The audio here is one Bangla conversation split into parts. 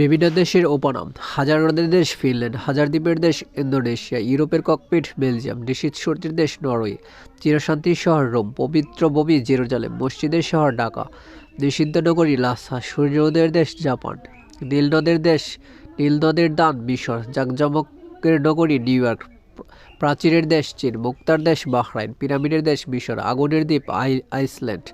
বিভিন্ন দেশের উপনাম, হাজার নদের দেশ ফিনল্যান্ড, হাজার দ্বীপের দেশ ইন্দোনেশিয়া, ইউরোপের ককপিট বেলজিয়াম, নিশীত সূর্যের দেশ নরওয়ে চিরশান্তির শহর রোম, পবিত্র ববি জেরুজালেম, মসজিদের শহর ঢাকা, নিষিদ্ধ নগরী লাসা, সূর্য উদয়ের দেশ জাপান, নীল নদের দেশ, নীল নদের দান মিশর, জাকজমকের নগরী নিউ ইয়র্ক, প্রাচীরের দেশ চীন, মুক্তার দেশ বাহরাইন, পিরামিডের দেশ মিশর, আগুনের দ্বীপ আই, আইসল্যান্ড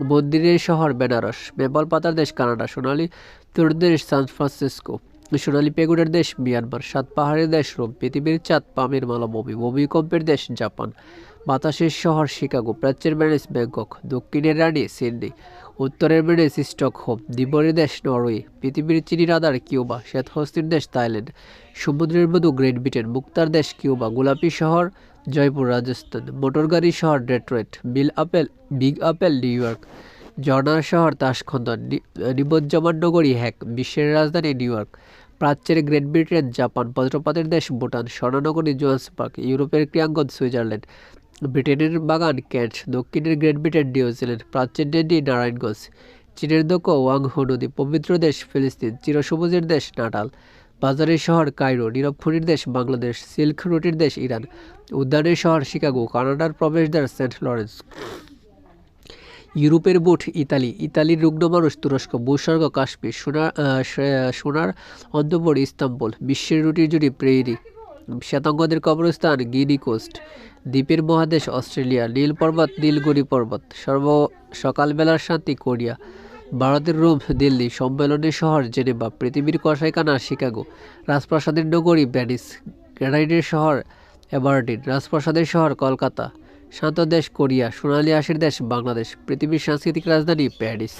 মন্দিরের শহর বেনারস মেপাল পাতার দেশ কানাডা, সোনালী তোর দেশ সান ফ্রান্সিসকো, সোনালী পেগুড়ের দেশ মিয়ানমার, সাত পাহাড়ের দেশ রোম, পৃথিবীর চাঁদ পামের মালা মালাভূমি ভূমিকম্পের দেশ জাপান, বাতাসের শহর শিকাগো, প্রাচ্যের ম্যানেজ ব্যাংকক, দক্ষিণের রানী সিডনি, উত্তরের ম্যানেজ স্টকহোম দ্বীপের দেশ নরওয়ে, পৃথিবীর চিনি রাদার কিউবা, শ্বেতহস্তির দেশ থাইল্যান্ড, সমুদ্রের মধু গ্রেট ব্রিটেন, মুক্তার দেশ কিউবা, গোলাপি শহর জয়পুর, রাজস্থান। মোটরগাড়ি শহর ডেট্রয়েট। বিল আপেল, বিগ আপেল, নিউ ইয়র্ক। ঝর্ণার শহর তাসখন্দন। নিমজ্জমান নগরী হ্যাক। বিশ্বের রাজধানী নিউ ইয়র্ক। প্রাচ্যের গ্রেট ব্রিটেন, জাপান। বজ্রপাতের দেশ ভুটান। স্বর্ণনগরী জোহান্সবার্গ ইউরোপের ক্রিয়াঙ্গন সুইজারল্যান্ড। ব্রিটেনের বাগান ক্যান্ট দক্ষিণের গ্রেট ব্রিটেন নিউজিল্যান্ড প্রাচ্যের ডেন্ডি, নারায়ণগঞ্জ। চীনের দক্ষ ওয়াংহো নদী। পবিত্র দেশ ফিলিস্তিন। চিরসবুজের দেশ নাটাল। বাজারের শহর কায়রো নিরক্ষণীর দেশ বাংলাদেশ, সিল্ক রুটির দেশ ইরান উদ্যানের শহর শিকাগো, কানাডার প্রবেশদ্বার সেন্ট লরেন্স। ইউরোপের বুট ইতালি, ইতালির রুগ্ন মানুষ তুরস্ক, ভূস্বর্গ কাশ্মীর সোনার সোনার অন্তপুর ইস্তাম্বুল, বিশ্বের রুটির জুড়ি প্রেরি শ্বেতাঙ্গদের কবরস্থান গিনি কোস্ট, দ্বীপের মহাদেশ অস্ট্রেলিয়া, নীল পর্বত, নীলগুড়ি পর্বত, সর্ব, সকালবেলার শান্তি কোরিয়া ভারতের রোম, দিল্লি সম্মেলনের শহর জেনেভা, পৃথিবীর কষাইখানা শিকাগো, রাজপ্রাসাদের নগরী ভ্যানিস গ্যারাইনের শহর অ্যাবার্ডিন রাজপ্রাসাদের শহর কলকাতা, শান্ত দেশ কোরিয়া, সোনালী আশির দেশ বাংলাদেশ, পৃথিবীর সাংস্কৃতিক রাজধানী প্যারিস।